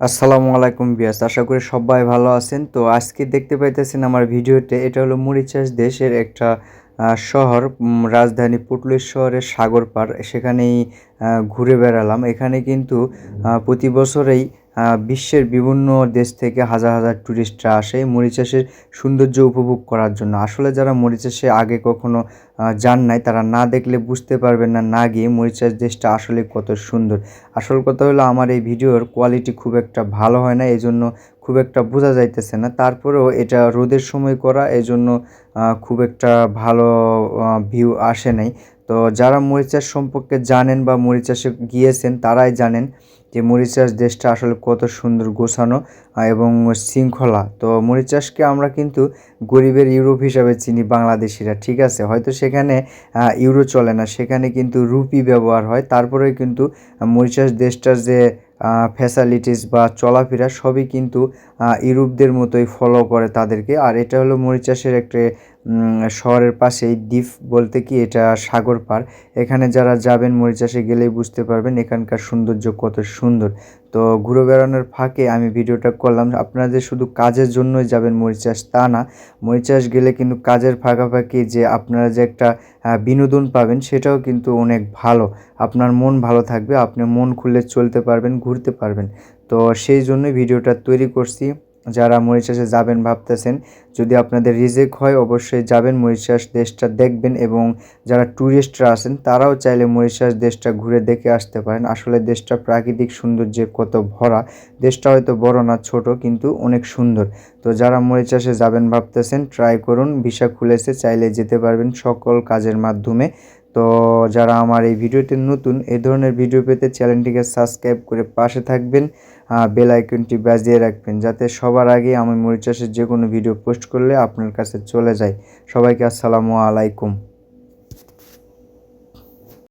আসসালামু আলাইকুম বিয়াস আশা করি সবাই ভালো আছেন। তো আজকে দেখতে পাইতেছেন আমার ভিডিওতে, এটা হলো মরিচাস দেশের একটা শহর রাজধানী পুটলুর শহরের সাগর পার সেখানেই ঘুরে বেড়ালাম। এখানে কিন্তু প্রতি বছরেই বিশ্বের বিভিন্ন দেশ থেকে হাজার হাজার ট্যুরিস্টরা আসে মরিচাষের সৌন্দর্য উপভোগ করার জন্য। আসলে যারা মরিচাষে আগে কখনো যান নাই, তারা না দেখলে বুঝতে পারবেন না না গিয়ে মরিচাষ দেশটা আসলে কত সুন্দর। আসল কথা হলো, আমার এই ভিডিওর কোয়ালিটি খুব একটা ভালো হয় না এই জন্য খুব একটা বোঝা যাইতেছে না। তারপরেও এটা রোদের সময় করা এই জন্য খুব একটা ভালো ভিউ আসে নাই। তো যারা মরিচাস সম্পর্কে জানেন বা মরিচাসে গিয়েছেন, তারাই জানেন যে মরিচাস দেশটা আসলে কত সুন্দর গোছানো এবং শৃঙ্খলা। তো মরিচাসকে আমরা কিন্তু গরিবের ইউরোপ হিসাবে চিনি, বাংলাদেশিরা, ঠিক আছে? হয়তো সেখানে ইউরো চলে না, সেখানে কিন্তু রুপি ব্যবহার হয়। তারপরে কিন্তু মরিচাস দেশটার যে ফ্যাসালিটিস বা চলাফেরা সবই কিন্তু ইউরোপদের মতোই ফলো করে তাদেরকে। আর এটা হলো মরিচাষের একটা শহরের পাশেই দ্বীপ বলতে কি এটা সাগর পার। এখানে যারা যাবেন মরিচাসে গেলেই বুঝতে পারবেন এখানকার সৌন্দর্য কত সুন্দর। তো ঘুরে বেড়ানোর ফাঁকে আমি ভিডিওটা করলাম আপনারা যে শুধু কাজের জন্যই যাবেন মরিচাস তা না। মরিচাস গেলে কিন্তু কাজের ফাঁকাফাঁকি যে আপনারা যে একটা বিনোদন পাবেন সেটাও কিন্তু অনেক ভালো। আপনার মন ভালো থাকবে, আপনি মন খুলে চলতে পারবেন, ঘুরতে পারবেন। তো সেই জন্যই ভিডিওটা তৈরি করছি। যারা মরিচাসে যাবেন ভাবতেছেন, যদি আপনাদের রিজেক্ট হয়, অবশ্যই যাবেন মরিশাস দেশটা দেখবেন এবং যারা ট্যুরিস্টরা আছেন, তারাও চাইলে মরিশাস দেশটা ঘুরে দেখে আসতে পারেন। আসলে দেশটা প্রাকৃতিক সৌন্দর্যে কত ভরা। দেশটা হয়তো বড় না, ছোট, কিন্তু অনেক সুন্দর। তো যারা মরিচাসে যাবেন ভাবতেছেন ট্রাই করুন। ভিসা খুলেছে, চাইলে যেতে পারবেন সকল কাজের মাধ্যমে। তো যারা আমার এই ভিডিওতে নতুন, এ ধরনের ভিডিও পেতে চ্যানেলটিকে সাবস্ক্রাইব করে পাশে থাকবেন বেল আইকনটি বাজিয়ে রাখবেন, যাতে সবার আগে আমি মরিচাষের যে কোনো ভিডিও পোস্ট করলে আপনার কাছে চলে যায়। সবাইকে আসসালামু আলাইকুম।